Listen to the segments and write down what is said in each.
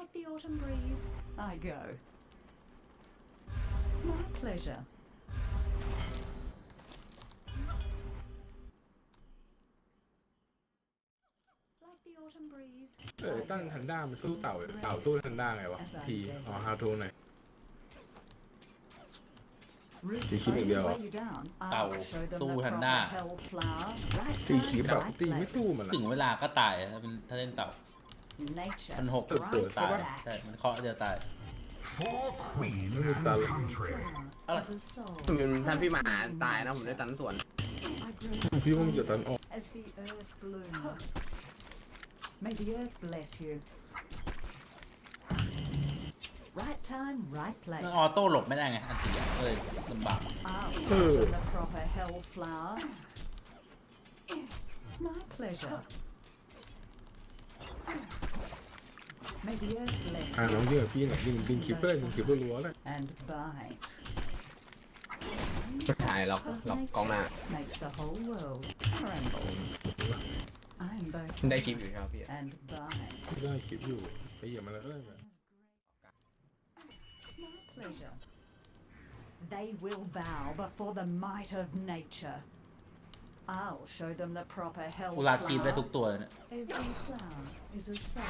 like the autumn breeze, I go. My pleasure. เออตั้งทันด้ามันสู้เต่าเต่าสู้ทันด้าไงวะทีอ๋อฮาทูหน่อยตีคลิปอีกเดียวเต่าสู้ทันด้าตีคลิปแบบตีไม่สู้มันถึงเวลาก็ตายถ้าเป็นถ้าเล่นเต่าชั้นหกตื่นตายแต่มันเคาะเดียวตายตันคุณท่านพี่หมาตายนะผมได้ตันส่วนพี่ว่ามันจะตันออกมันออโต้หลบไม่ได้ไงอันตีเลยลำบากเอออ่าน้องยิงกับพี่หน่อยยิงยิงคิปเลยยิงคิปรัวๆเลย and bite. ถ่ายล็อกล็อกกล้องหน้า Makes the whole world tremble. I'm both ได้คลิปอยู่ครับพี่ and bite. ไม่ได้คิปอยู่ไอ้เหี้ยมันละเอ้ยมัน My pleasure. They will bow before the might of nature. I'll show them the proper hell. Eh. Every flower is a sign.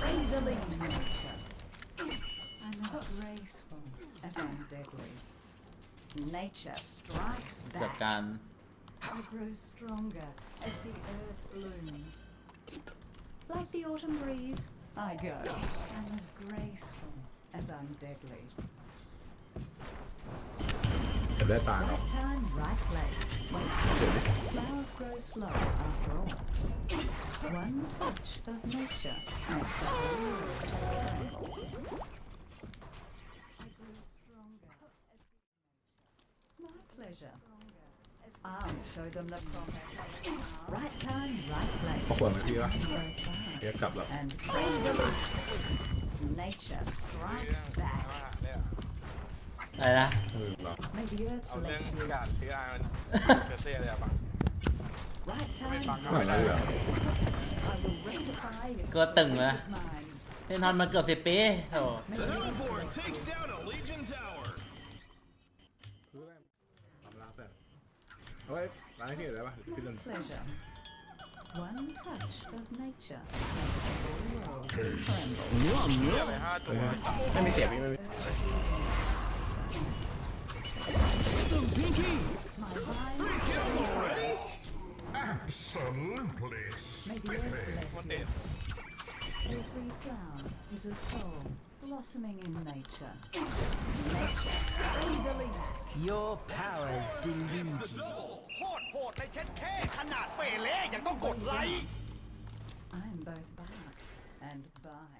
Praise the leaves. I'm as graceful as I'm deadly. Nature strikes back. I grow stronger as the earth blooms. Like the autumn breeze, I go. I'm as graceful as I'm deadly. ได้ตาเนาะ Flowers grow slow after all. One touch of nature I grew stronger my pleasure. I'll show them the promise. Right time, right place. Nature strikes back. อะไรนะ Maybe Earth เอา will เรื่อง let กา you. รเชื้ออามันเกิดเสียเลยอะบัง Right ไม่ time. บังก็ไม่ได้ I will rectify its Có từng mà. of mine. เล่นทอนมาเกือบสิบ10ปีโถ The Hellborn takes down a Legion tower. รู้ได้ทำลาแต่เฮ้ยร้านที่อยู่ไหนปะพี่ลุน Pleasure. One touch of nature. makes the world tremble. เสียไปห้าตัวไม่มีเสียพี่ไม่มี Awesome, Pinky! Three kills already? Absolutely spiffy! What the? Every flower is a soul blossoming in nature. Your powers delude i eh? I'm both back and by.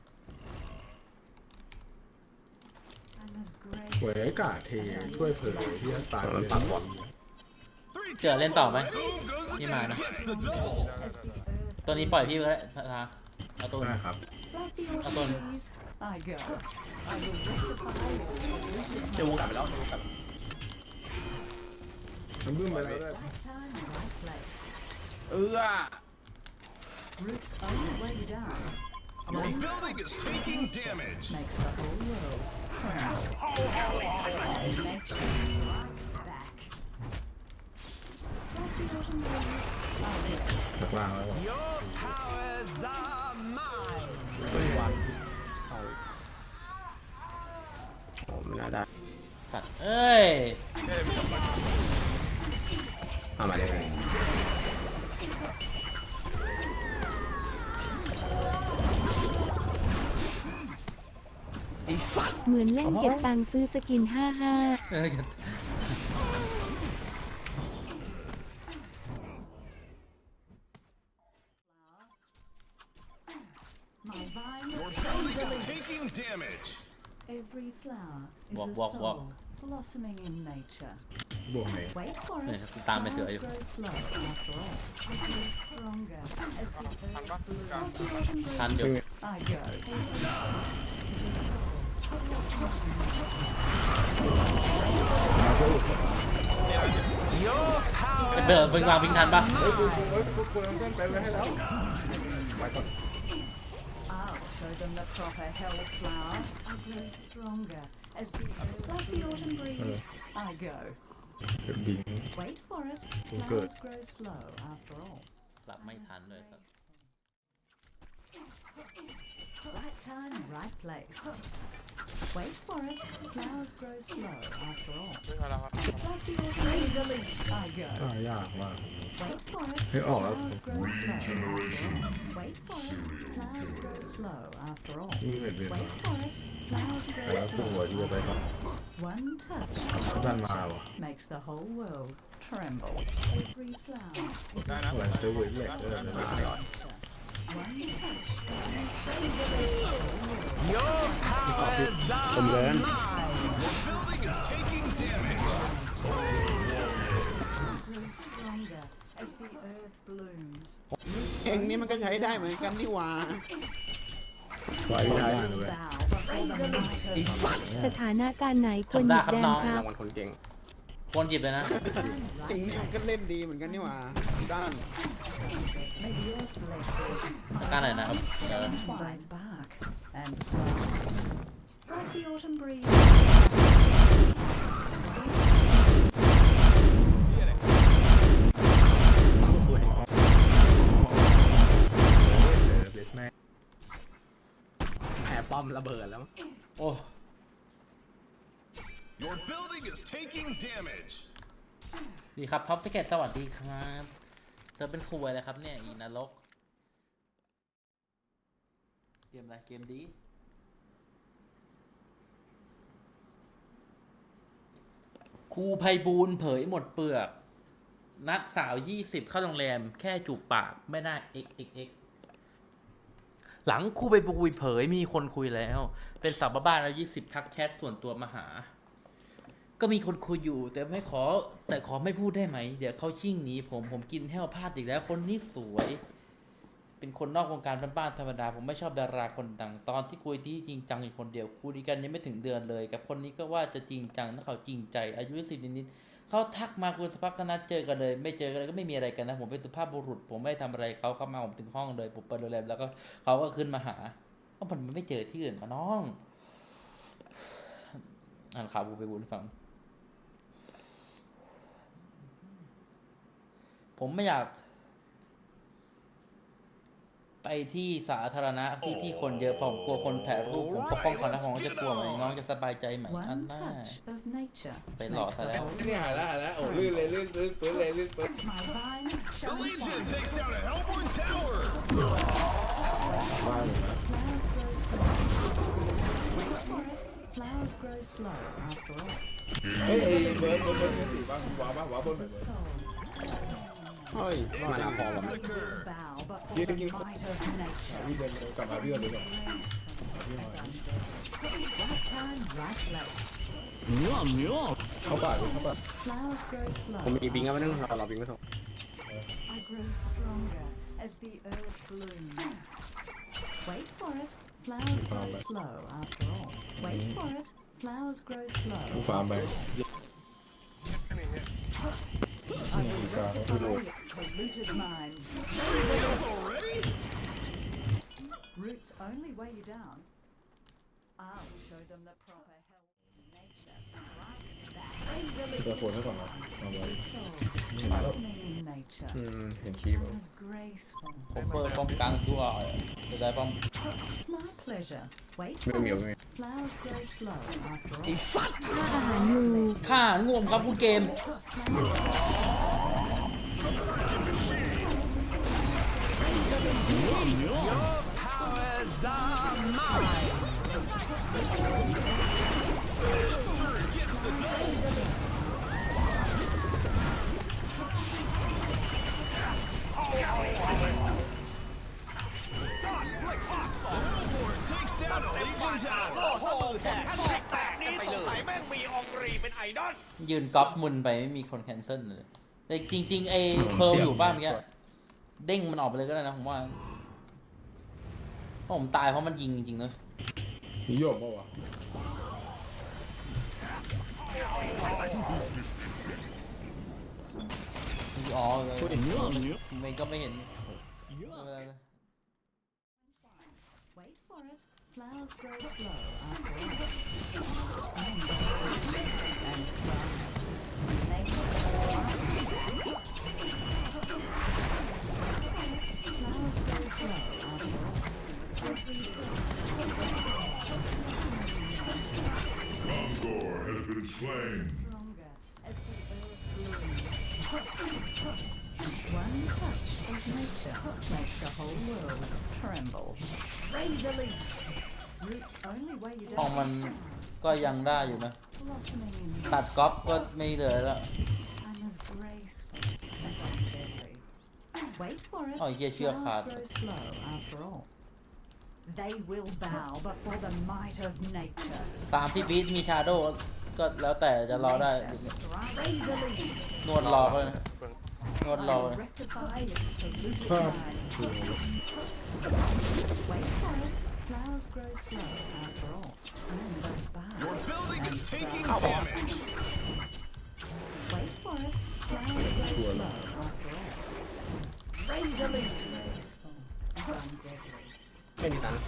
เวยกาเทช่วยเผือเสียตายเลยักบอลเจอเล่นต่อไหมพี่มานะตัวนี้ปล่อยพี่ไปแล้วทาเอาตัวครับเอาตัวเดี๋ยววงกลับไปแล้ววงกลับมันบึ้มไปแล้วด้เออ t h e building is taking damage. Makes the whole world. หนักล่างแล้วว่ะ Your powers are mine. เฮ้ยวันเอาโอ้ไม่น่าได้สัตว์เอ้ยเอามาเลยเหมือนเล่นเก็บตังซื้อสกินห้าห้าบวกบวกบวกบวกไหนตามไปเถอะอยู่ทันอยูเดินเวิงวางวิ่งทันปะเฮ้ยกูกูเฮ้ยกูกูเอาเส้นไปไว้ให้แล้วไปก่อน I'll show them the proper hellflower. Wait for it. Flowers slow after all. หลับไม่ทันเลยครับ dạ, Right time, right place. Wait for it. Flowers grow slow after all. Like the autumn leaves I go. Oh, yeah, wow. Wait for it. Hey, oh, flowers grow slow. Wait for it. Flowers grow slow after all. Wait for it. Flowers grow slow. One touch makes the whole world tremble. Every flower is a เดิงนี้มันก็ใช้ได้เหมือนกันนี่หว่าไหวได้เลยสถานการณ์ไหนควรหยิบแดงครับคนงควรหยิบเลยนะเองนี่มันก็เล่นดีเหมือนกันนี่หว่าด้านอาการไหนนะครับเออบแปมระเบิดแล้วโอ้ดีครับท็อปสเก็ตสวัสดีครับธอเป็นครัวเลยครับเนี่ย อีนรกเกมอะไรเกมดีครูไพบูลเผยหมดเปลือก นัดสาวยี่สิบเข้าโรงแรมแค่จูบปากไม่ได้เอ็กเอ็กเอ็กหลังครูไปบุยเผยมีคนคุยแล้ว เป็นสาวบ้านแล้วยี่สิบทักแชทส่วนตัวมาหาก็มีคนคุยอยู่แต่ไม่ขอแต่ขอไม่พูดได้ไหม เดี๋ยวเขาชิ่งหนีผมผมกินแห้วพลาดอีกแล้ว คนนี้สวย เป็นคนนอกวงการบ้านๆธรรมดา ผมไม่ชอบดาราคนดังตอนที่คุยที่จริงจังอีกคนเดียวคุยกันยังไม่ถึงเดือนเลยกับคนนี้ก็ว่าจะจริงจังถ้าเขาจริงใจอายุสิบนิดๆเขาทักมาคุยสภาพคณะนัดเจอกันเลย ไม่เจอกันก็ไม่มีอะไรกันนะผมเป็นสุภาพบุรุษ ผมไม่ทำอะไรเขาเข้ามาผมถึงห้องเลยผมไปโรงแรมแล้วก็เขาก็ขึ้นมาหาเพราะมันไม่เจอที่อื่นมาน้องอ่านข่าวบูไปบุญฟังผมไม่อยากไปที่สาธารณะที่ที่คนเยอะผมกลัวคนแผลรูปผมปกป้องเขานะองจะกลัวไหมน้องจะสบายใจไหมอันน้าไปหล่อซะแล้วนี่หายแล้วหายแล้วโอ้ลื่นเลยลื่นลื่นปื้นเลยลื่นปื้น The l e g i o n takes down a Hellborn tower! เฮ้ยอเบิร์ดเบิร์ดเบิร์ดิสีบ้างวาบ้างวาบนางเบิร์ดเฮ้ยมาาพอว่ะยืนยิงวิ่งเดินกลับมาเรื่อยเลยเนี่ยเนนื้อเข้าป่าเข้าป่าผมมีบิงก็ไมนึงเราบิงไม่ต้องกูฟาร์มไป Root's only weigh you down. Ah, I'll show them the proper hell. Nature strikes back. 这个火车上吗？让我 nature. graceful. My pleasure. ไม่เหมียวไม่เหมียวไอ้สัตว์ข้าง่วงครับคุณเกม Oh, ถ้าแตนี้งสยแม่งมีองรีเป็นไอดอลยืนก๊อปมุนไปไม่มีคนแคนเซิลเลยแต่จริงๆไอ้เพิร์ลอยู่บ้านเมื่อกี้เด้งมันออกไปเลยก็ได้นะผมว่าพผมตายเพราะมันยิงจริงๆเลยโยบปะวะอ๋อเลยไม่ก็ไม่เห็น Flowers grow slow after all. And flowers Flowers grow slow after has been slain. One touch of nature makes the whole world tremble. Razor leaps. ทองมันก็ยังได้อยู่นะ ตัดก๊อฟก็ไม่เหลือแล้วอ๋อเชื่อขาดตามที่บีทมีชาโดก็แล้วแต่จะรอได้ นวดรอเลยนวดรอเลย Flowers grow slow after all. And that's bad. Your building is taking damage. Wait for it. Flowers grow slow after all. Razor loops. As I'm deadly. ไม่มีตังค์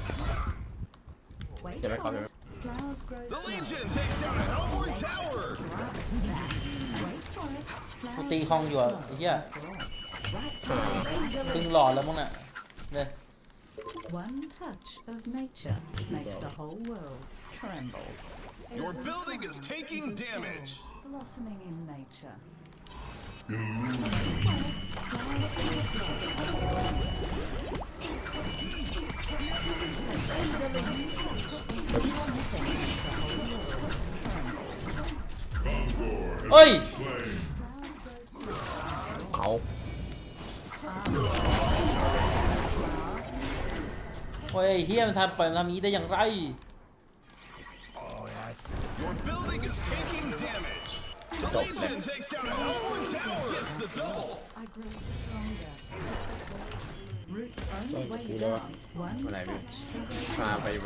Wait Yeah, I for can't it. Flowers grow The slow. Legion takes down an Hellborn tower. Grabs that. Wait for it. กู Flowers ตีคอง grow อยู่อะ slow ไอ้เหี้ย after all. Right time. Razor ครึ่ง loops. หลอดแล้วมั้งน่ะเนี่ย One touch of nature makes the whole world tremble. Your building is taking damage. Blossoming in nature. Oi! Ow. โอ้ยเฮียมันทำแบบนี้ได้อย่างไรตออะไรเว็บไปเว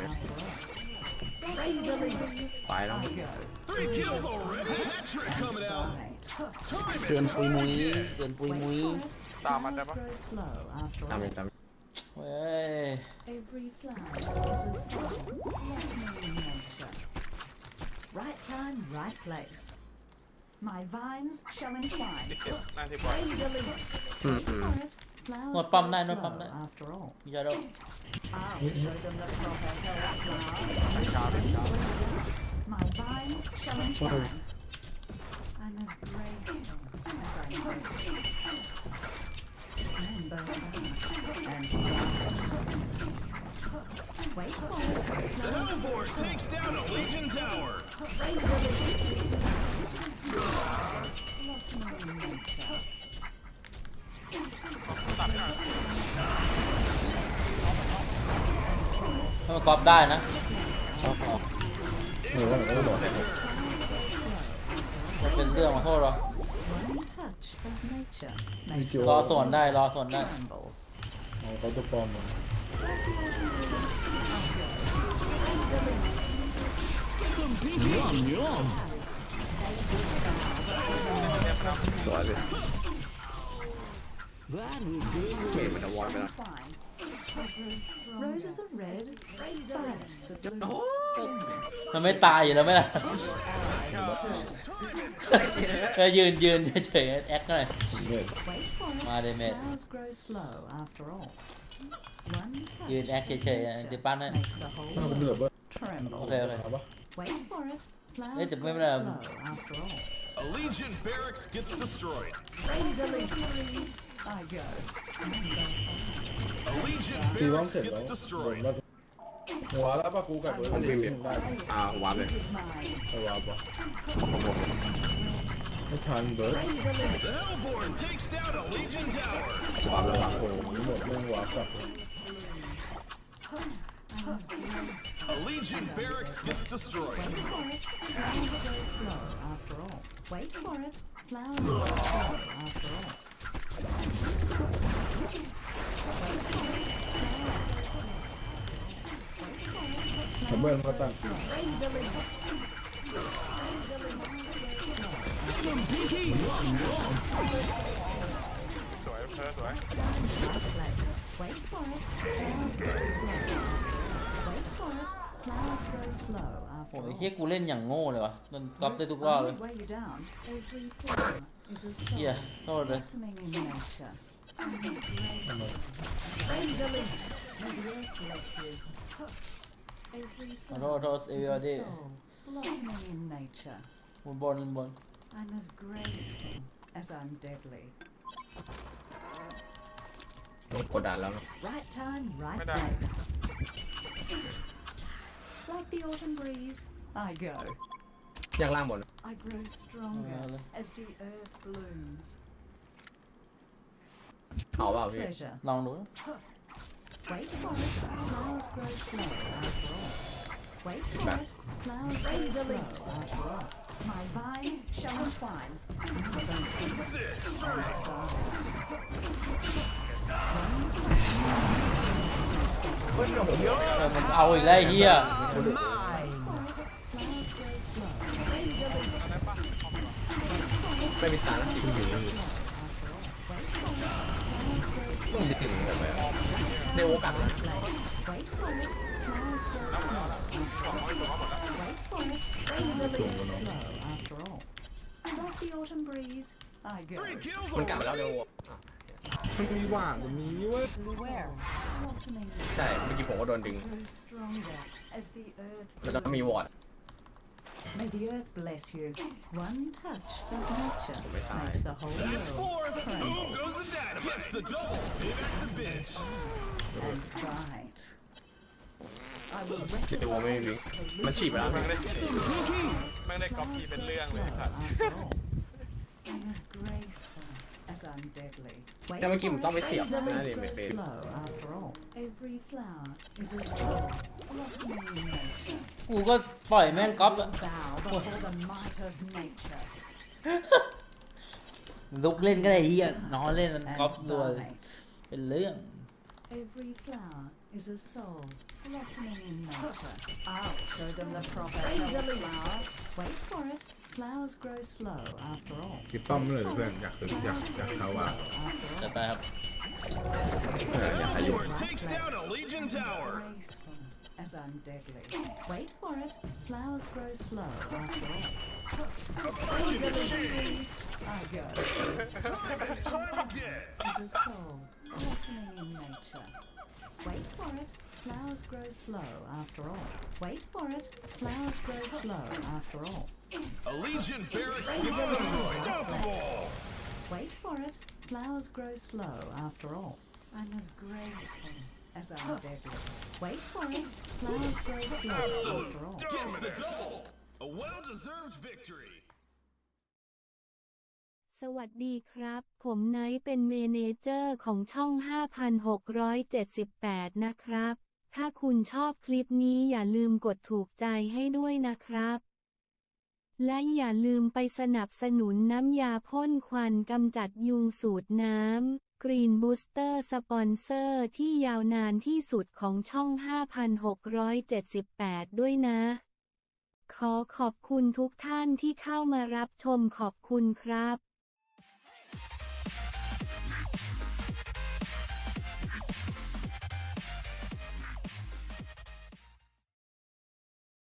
ไปแลตือนปุยมุ้ยเตือนปุยมุ้ยตามมาได้ปะตามไปตาม Every flower is a song. Yes, nature. Right time, right place. My vines shall entwine. 90กว่า Raise the leaves. Alright, Flowers นวดปั๊ม grow ได้นวดปั๊ม slow ได้ after all. I'll show them the proper My vines shall entwine. I'm as graceful as I know. Another force takes down a Legion tower! Nó mà cọp ได้นะ t u r e รอสวนได้รอสวนได้เาขาตปลอมสวยเลยเมย์มันอวอร์ไปแล้ว Roses are red, violets are blue. มันไม่ตายอยู่แล้วไหมล่ะก็ยืนยืนเฉยๆแอคหน่อย Good. Wait for it. My damn it. Flowers grow slow after all. One touch Dude, that kid, yeah, yeah, the banner. makes the whole มันเหลือ world เบอร์ tremble. โอเคโอเคเอาปะ Wait for it. Flowers grow remember, um, slow after all. A Legion barracks gets destroyed. Razor leaves. ตีป้อมเสร็จแล้วผมแล้วหัวแล้วปะกูกับเบิร์ดไม่ได้ได้อ่าผมวาร์ปเลยระวังปะไม่ทันเบิร์ด ah, Hellborn takes down a Legion tower. วาร์ปแล้ววาร์ปโอ้โหหมดเรื่องวาร์ปแบบ A Legion barracks gets destroyed. Flowers go slow after all. Wait for it. Flowers go slow after all. ผมเบิ้ลเขาตั้งสวยเธอ้ยเฮียกูเล่นอย่างโง่เลยวะโดนก๊อปได้ทุกรอบเลย Yeah, all right. Rotos, you are there. Blossoming in nature. We're born and born. I'm as graceful as I'm deadly. Right time, right place. Like the autumn breeze, I go. ยากล่างหมด I grow stronger oh, as the earth blooms. Oh, Pleasure. Long oraya. Wait for it. Flowers grow slow Wait for it. Flowers grow My vines shall entwine. here. ไม่มีทางที่อยู่นี่ต้องจะถึงแบบไว่าในโอกาสนมันกลับมาแล้วเร็วมันมีหวางแบบนีเว้ย ใช่เมื่อกี้ผมก็โดนดึงแล้วมีวอร์ด May the earth bless you. One touch of nature makes the whole That's world. That's four. Boom goes the dynamite. Gets the double. Payback's a bitch. And right. I กูก็ปล่อยแม่งก๊อปลุกเล่นก็ได้เฮียนอนเล่นแล้ก๊อปตัวเป็นเรื่องเ Flowers grow slow after all. takes down a Legion tower. as I'm deadly. Wait for it. Flowers grow slow after all. I go. Time Is a soul blossoming in nature. Wait for it. Flowers grow slow after all. Wait for it. Flowers grow slow after all. Allegiant barracks unstoppable. Wait for it. Flowers grow slow after all. I'm as graceful as I u r debut. Wait for it. Flowers grow slow after all. Gets the double. A well-deserved victory. สวัสดีครับ ผมไนท์เป็นเมนเจอร์ของช่อง 5678 นะครับ ถ้าคุณชอบคลิปนี้อย่าลืมกดถูกใจให้ด้วยนะครับและอย่าลืมไปสนับสนุนน้ำยาพ่นควันกำจัดยุงสูตรน้ำกรีนบูสเตอร์สปอนเซอร์ที่ยาวนานที่สุดของช่อง 5,678 ด้วยนะ ขอขอบคุณทุกท่านที่เข้ามารับชมขอบคุณครับ